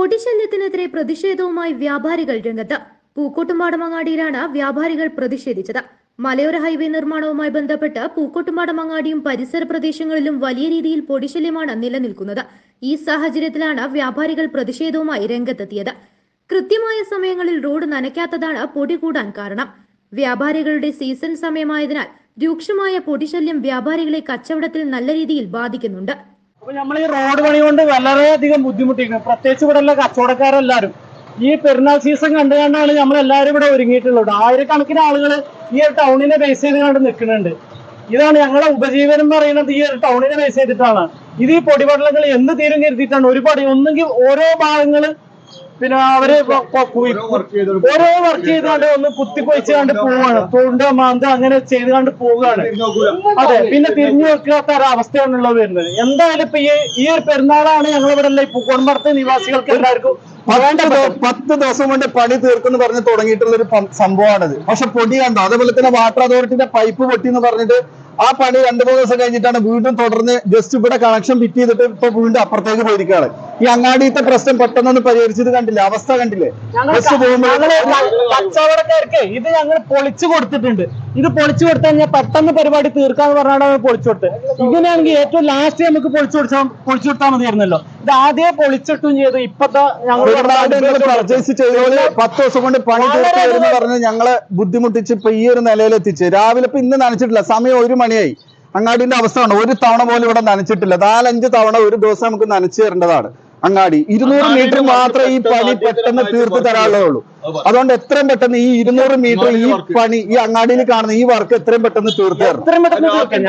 സർക്കാരിനെതിരെ പ്രതിഷേധവുമായി വ്യാപാരികൾ രംഗത്ത്. പൂക്കോട്ടുമാടമങ്ങാടിയിലാണ് വ്യാപാരികൾ പ്രതിഷേധിച്ചത്. മലയോര ഹൈവേ നിർമ്മാണവുമായി ബന്ധപ്പെട്ട് പൂക്കോട്ടുമാടമങ്ങാടിയും പരിസര പ്രദേശങ്ങളിലും വലിയ രീതിയിൽ പൊടിശല്യമാണ് നിലനിൽക്കുന്നത്. ഈ സാഹചര്യത്തിലാണ് വ്യാപാരികൾ പ്രതിഷേധവുമായി രംഗത്തെത്തിയത്. കൃത്യമായ സമയങ്ങളിൽ റോഡ് നനയ്ക്കാത്തതാണ് പൊടി കൂടാൻ കാരണം. വ്യാപാരികളുടെ സീസൺ സമയമായതിനാൽ രൂക്ഷമായ പൊടിശല്യം വ്യാപാരികളെ കച്ചവടത്തിൽ നല്ല രീതിയിൽ ബാധിക്കുന്നുണ്ട്. അപ്പൊ നമ്മൾ ഈ റോഡ് പണി കൊണ്ട് വളരെയധികം ബുദ്ധിമുട്ടിക്കുന്നു. പ്രത്യേകിച്ച് ഇവിടെ ഉള്ള കച്ചവടക്കാരെല്ലാരും. ഈ പെരുന്നാൾ സീസൺ കണ്ടു കണ്ടാണ് നമ്മൾ എല്ലാവരും ഇവിടെ ഒരുങ്ങിയിട്ടുള്ളത്. ആയിരക്കണക്കിന് ആളുകൾ ഈ ഒരു ടൗണിനെ ബേസ് ചെയ്ത് കണ്ട് നിൽക്കുന്നുണ്ട്. ഇതാണ് ഞങ്ങളുടെ ഉപജീവനം പറയുന്നത് ഈ ഒരു ടൗണിനെ ബേസ് ചെയ്തിട്ടാണ്. ഇത് ഈ പൊടിപടലങ്ങൾ എന്ന് തീരും കരുതിയിട്ടാണ്? ഒരു പടി ഒന്നെങ്കിൽ ഓരോ ഭാഗങ്ങൾ പിന്നെ അവർ ഓരോ വർക്ക് ചെയ്തുകൊണ്ട് ഒന്ന് കുത്തി പൊയിച്ച് കണ്ട് പോവാണ്. തൊണ്ട മാന്ത അങ്ങനെ ചെയ്ത് കണ്ട് പോവുകയാണ്. അതെ പിന്നെ തിരിഞ്ഞു വെക്കാത്ത ഒരു അവസ്ഥയാണുള്ളത് വരുന്നത്. എന്തായാലും ഇപ്പൊ ഈ ഈ ഒരു പെരുന്നാളാണ് ഞങ്ങൾ ഇവിടെ പൂക്കോൺപടത്തെ നിവാസികൾക്ക് എല്ലാവർക്കും പത്ത് പത്ത് ദിവസം കൊണ്ട് പണി തീർക്കുന്നു പറഞ്ഞ് തുടങ്ങിയിട്ടുള്ള ഒരു സംഭവമാണത്. പക്ഷെ പൊടി കണ്ടോ അതേപോലെ തന്നെ വാട്ടർ അതോറിറ്റിന്റെ പൈപ്പ് പൊട്ടി എന്ന് പറഞ്ഞിട്ട് ആ പണി രണ്ടു മൂന്ന് ദിവസം കഴിഞ്ഞിട്ടാണ് വീണ്ടും തുടർന്ന് ജസ്റ്റ് ഇവിടെ കണക്ഷൻ ഫിറ്റ് ചെയ്തിട്ട് ഇപ്പൊ വീണ്ടും അപ്പുറത്തേക്ക് പോയിരിക്കുകയാണ്. ഈ അങ്ങാടിയത്തെ പ്രശ്നം പെട്ടെന്നൊന്ന് പരിഹരിച്ചത് കണ്ടില്ലേ? അവസ്ഥ കണ്ടില്ലേ? ബസ് കച്ചവടക്കാർക്ക് ഇത് ഞങ്ങൾ പൊളിച്ചു കൊടുത്തിട്ടുണ്ട്. ഇത് പൊളിച്ചു കൊടുത്തു കഴിഞ്ഞാൽ പെട്ടെന്ന് പരിപാടി തീർക്കാന്ന് പറഞ്ഞാണ് പൊളിച്ചു കൊടുത്തത്. ഇങ്ങനെയാണെങ്കിൽ ഏറ്റവും ലാസ്റ്റ് നമുക്ക് പൊളിച്ചു കൊടുത്താൽ പൊളിച്ചു കൊടുത്താൽ മതിയായിരുന്നല്ലോ. ഇത് ആദ്യം പൊളിച്ചിട്ടും ചെയ്തു ഇപ്പത്തെ ഞങ്ങൾ പർച്ചേസ് ചെയ്തോളി പത്ത് ദിവസം കൊണ്ട് പണി തീർക്കാന്ന് പറഞ്ഞ് ഞങ്ങളെ ബുദ്ധിമുട്ടിച്ച് ഇപ്പൊ ഈ ഒരു നിലയിൽ എത്തിച്ച്. രാവിലെ ഇപ്പൊ ഇന്ന് നനച്ചിട്ടില്ല സമയം ഒരു മണിയായി. അങ്ങാടിന്റെ അവസ്ഥ ആണ് ഒരു തവണ പോലും ഇവിടെ നനച്ചിട്ടില്ല. നാലഞ്ച് തവണ ഒരു ദിവസം നമുക്ക് നനച്ചു തരേണ്ടതാണ്. അങ്ങാടി. ഇരുന്നൂറ് മീറ്റർ മാത്രമേ ഈ പണി പെട്ടെന്ന് തീർത്ത് ഉള്ളൂ അതുകൊണ്ട് എത്രയും പെട്ടെന്ന് ഈ ഇരുന്നൂറ് മീറ്റർ ഈ പണി ഈ അങ്ങാടിയിൽ കാണുന്ന ഈ വർക്ക് എത്രയും പെട്ടെന്ന് തീർത്ത് തരണം. എത്രയും പെട്ടെന്ന് തീർക്കാം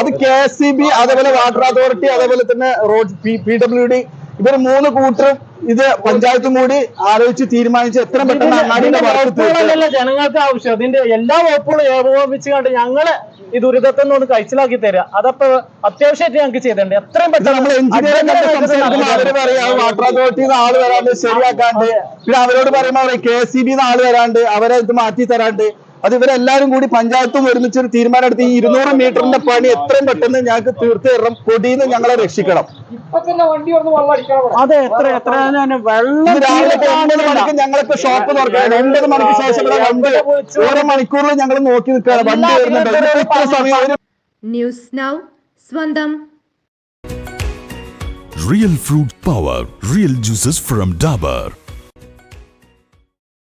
അത് കെ എസ് സി ബി അതേപോലെ വാട്ടർ അതോറിറ്റി അതേപോലെ തന്നെ റോഡ് പി ഡബ്ല്യു ഡി ഇവർ മൂന്ന് കൂട്ടരും ഇത് പഞ്ചായത്തും കൂടി ആലോചിച്ച് തീരുമാനിച്ച് എത്രയും പെട്ടെന്ന് അങ്ങാടിയുടെ വർക്ക് ജനങ്ങൾക്ക് ആവശ്യം. അതിന്റെ എല്ലാ വകുപ്പുകളും ഏകോപിച്ചുകൊണ്ട് ഞങ്ങൾ ഈ ദുരിതത്തിൽ നിന്ന് ഒന്ന് കഴിച്ചിലാക്കി തരിക അതപ്പോ അത്യാവശ്യമായിട്ട് ഞങ്ങൾക്ക് ചെയ്തിട്ടുണ്ട്. എത്രയും പെട്ടെന്ന് വാട്ടർ അതോറിറ്റിന്ന് ആൾ വരാണ്ട് ശരിയാക്കാണ്ട്. പിന്നെ അവരോട് പറയുമ്പോൾ പറയും കെ എസ് സി ബിന്ന് ആൾ വരാണ്ട്. അവരെ ഇത് മാറ്റി തരാണ്ട്. അത് ഇവരെല്ലാരും കൂടി പഞ്ചായത്തും ഒരുമിച്ച് ഒരു തീരുമാനം എടുത്ത് ഈ ഇരുന്നൂറ് മീറ്ററിന്റെ പണി എത്രയും പെട്ടെന്ന് ഞങ്ങൾക്ക് തീർത്ത് തരണം. പൊടിയിൽ ഞങ്ങളെ രക്ഷിക്കണം. അതെ എത്ര എത്ര വെള്ളം രാവിലെ ഒമ്പത് മണിക്ക് ഞങ്ങളിപ്പോ ഷോപ്പ് തുറക്കുകയാണ്. ഒമ്പത് മണിക്ക് ശേഷം ഇവിടെ വണ്ടി ഓരോ മണിക്കൂറിൽ ഞങ്ങൾ നോക്കി നിൽക്കുകയാണ്. വണ്ടി വരുന്നുണ്ട്. ന്യൂസ് നൗ സ്വന്തം. Real fruit power, real juices from Dabur.